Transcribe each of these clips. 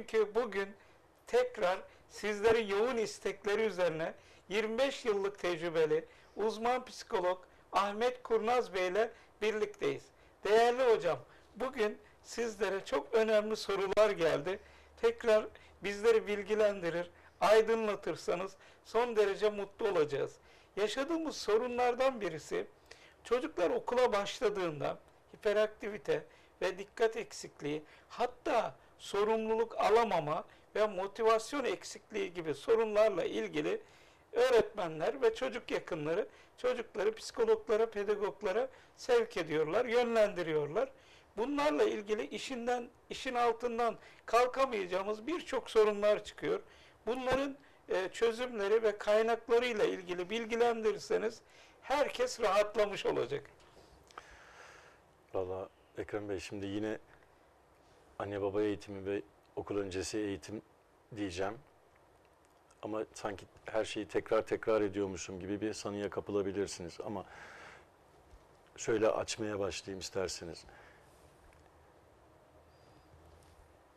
Çünkü bugün tekrar sizlerin yoğun istekleri üzerine 25 yıllık tecrübeli uzman psikolog Ahmet Kurnaz Bey ile birlikteyiz. Değerli hocam, bugün sizlere çok önemli sorular geldi. Tekrar bizleri bilgilendirir, aydınlatırsanız son derece mutlu olacağız. Yaşadığımız sorunlardan birisi çocuklar okula başladığında hiperaktivite ve dikkat eksikliği hatta sorumluluk alamama ve motivasyon eksikliği gibi sorunlarla ilgili öğretmenler ve çocuk yakınları çocukları psikologlara, pedagoglara sevk ediyorlar, yönlendiriyorlar. Bunlarla ilgili işinden, işin altından kalkamayacağımız birçok sorunlar çıkıyor. Bunların e, çözümleri ve kaynaklarıyla ilgili bilgilendirirseniz herkes rahatlamış olacak. Valla Ekrem Bey şimdi yine anne baba eğitimi ve okul öncesi eğitim diyeceğim. Ama sanki her şeyi tekrar tekrar ediyormuşum gibi bir sanıya kapılabilirsiniz. Ama şöyle açmaya başlayayım isterseniz.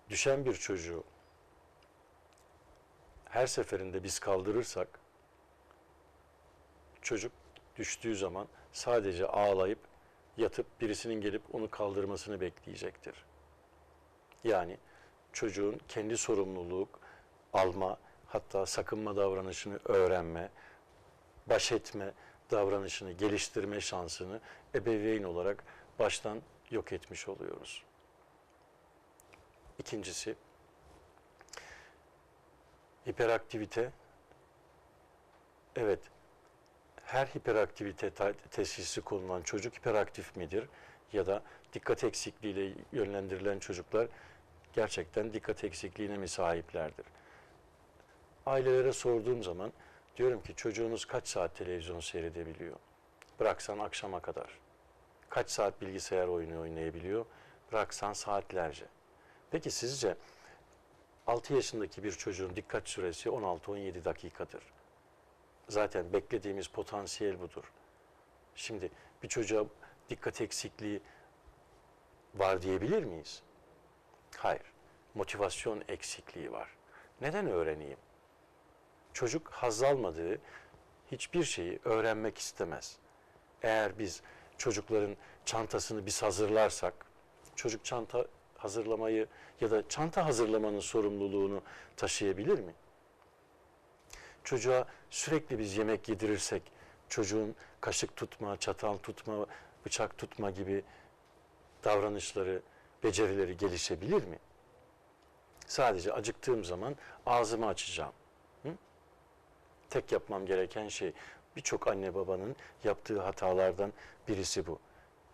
Düşen bir çocuğu her seferinde biz kaldırırsak çocuk düştüğü zaman sadece ağlayıp yatıp birisinin gelip onu kaldırmasını bekleyecektir. Yani çocuğun kendi sorumluluk alma hatta sakınma davranışını öğrenme, baş etme davranışını geliştirme şansını ebeveyn olarak baştan yok etmiş oluyoruz. İkincisi hiperaktivite. Evet, her hiperaktivite teşhisi konulan çocuk hiperaktif midir? Ya da dikkat eksikliğiyle yönlendirilen çocuklar gerçekten dikkat eksikliğine mi sahiplerdir? Ailelere sorduğum zaman diyorum ki çocuğunuz kaç saat televizyon seyredebiliyor? Bıraksan akşama kadar. Kaç saat bilgisayar oyunu oynayabiliyor? Bıraksan saatlerce. Peki sizce 6 yaşındaki bir çocuğun dikkat süresi 16-17 dakikadır. Zaten beklediğimiz potansiyel budur. Şimdi bir çocuğa dikkat eksikliği var diyebilir miyiz? Hayır. Motivasyon eksikliği var. Neden öğreneyim? Çocuk haz almadığı hiçbir şeyi öğrenmek istemez. Eğer biz çocukların çantasını biz hazırlarsak, çocuk çanta hazırlamayı ya da çanta hazırlamanın sorumluluğunu taşıyabilir mi? Çocuğa sürekli biz yemek yedirirsek çocuğun kaşık tutma, çatal tutma, bıçak tutma gibi davranışları, becerileri gelişebilir mi? Sadece acıktığım zaman ağzımı açacağım. Hı? Tek yapmam gereken şey birçok anne babanın yaptığı hatalardan birisi bu.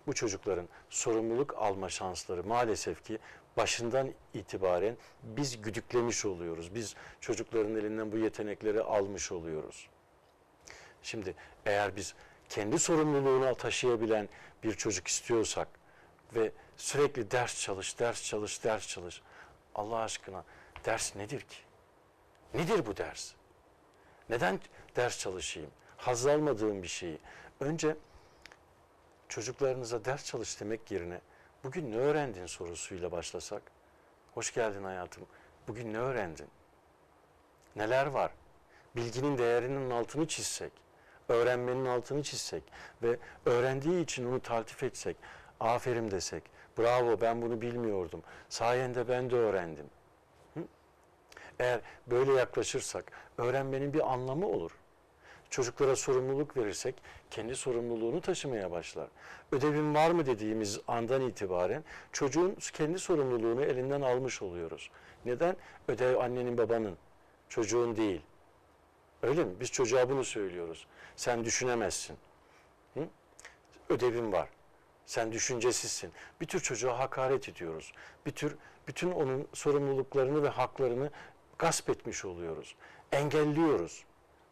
Bu çocukların sorumluluk alma şansları maalesef ki başından itibaren biz güdüklemiş oluyoruz. Biz çocukların elinden bu yetenekleri almış oluyoruz. Şimdi eğer biz kendi sorumluluğunu taşıyabilen bir çocuk istiyorsak ve sürekli ders çalış, ders çalış, ders çalış. Allah aşkına ders nedir ki? Nedir bu ders? Neden ders çalışayım? Haz almadığım bir şeyi. Önce çocuklarınıza ders çalış demek yerine bugün ne öğrendin sorusuyla başlasak. Hoş geldin hayatım. Bugün ne öğrendin? Neler var? Bilginin değerinin altını çizsek, öğrenmenin altını çizsek ve öğrendiği için onu taltif etsek, aferin desek, bravo ben bunu bilmiyordum, sayende ben de öğrendim. Hı? Eğer böyle yaklaşırsak öğrenmenin bir anlamı olur. Çocuklara sorumluluk verirsek kendi sorumluluğunu taşımaya başlar. Ödevin var mı dediğimiz andan itibaren çocuğun kendi sorumluluğunu elinden almış oluyoruz. Neden? Ödev annenin babanın, çocuğun değil. Öyle mi? Biz çocuğa bunu söylüyoruz. Sen düşünemezsin. Hı? Ödevin var. Sen düşüncesizsin. Bir tür çocuğa hakaret ediyoruz. Bir tür bütün onun sorumluluklarını ve haklarını gasp etmiş oluyoruz. Engelliyoruz.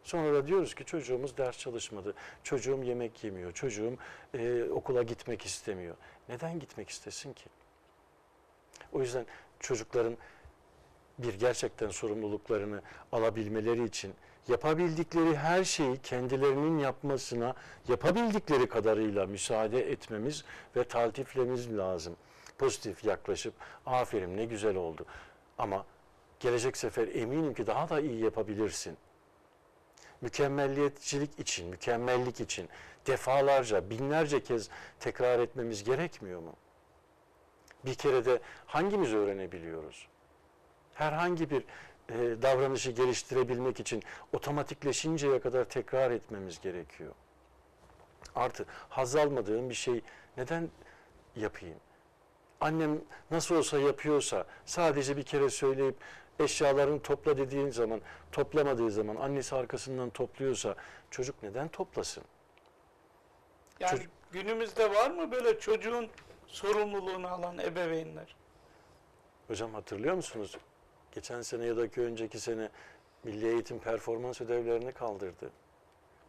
Sonra da diyoruz ki çocuğumuz ders çalışmadı, çocuğum yemek yemiyor, çocuğum e, okula gitmek istemiyor. Neden gitmek istesin ki? O yüzden çocukların bir gerçekten sorumluluklarını alabilmeleri için yapabildikleri her şeyi kendilerinin yapmasına yapabildikleri kadarıyla müsaade etmemiz ve taltiflememiz lazım. Pozitif yaklaşıp aferin ne güzel oldu. Ama gelecek sefer eminim ki daha da iyi yapabilirsin. Mükemmelliyetçilik için, mükemmellik için defalarca, binlerce kez tekrar etmemiz gerekmiyor mu? Bir kere de hangimiz öğrenebiliyoruz? Herhangi bir e, davranışı geliştirebilmek için otomatikleşinceye kadar tekrar etmemiz gerekiyor. Artı haz almadığım bir şey neden yapayım? Annem nasıl olsa yapıyorsa sadece bir kere söyleyip eşyalarını topla dediğin zaman toplamadığı zaman annesi arkasından topluyorsa çocuk neden toplasın? Yani Çocuk- günümüzde var mı böyle çocuğun sorumluluğunu alan ebeveynler? Hocam hatırlıyor musunuz? Geçen sene ya da ki önceki sene Milli Eğitim performans ödevlerini kaldırdı.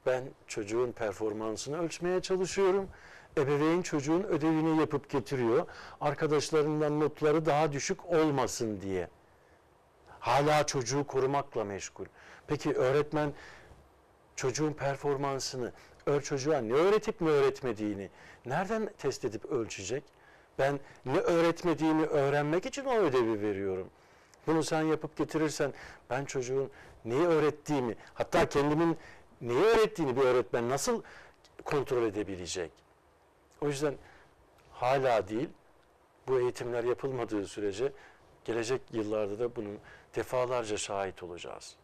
Ben çocuğun performansını ölçmeye çalışıyorum. Ebeveyn çocuğun ödevini yapıp getiriyor. Arkadaşlarından notları daha düşük olmasın diye. Hala çocuğu korumakla meşgul. Peki öğretmen çocuğun performansını, ör çocuğa ne öğretip ne öğretmediğini nereden test edip ölçecek? Ben ne öğretmediğini öğrenmek için o ödevi veriyorum. Bunu sen yapıp getirirsen ben çocuğun neyi öğrettiğimi, hatta kendimin neyi öğrettiğini bir öğretmen nasıl kontrol edebilecek? O yüzden hala değil, bu eğitimler yapılmadığı sürece gelecek yıllarda da bunun defalarca şahit olacağız.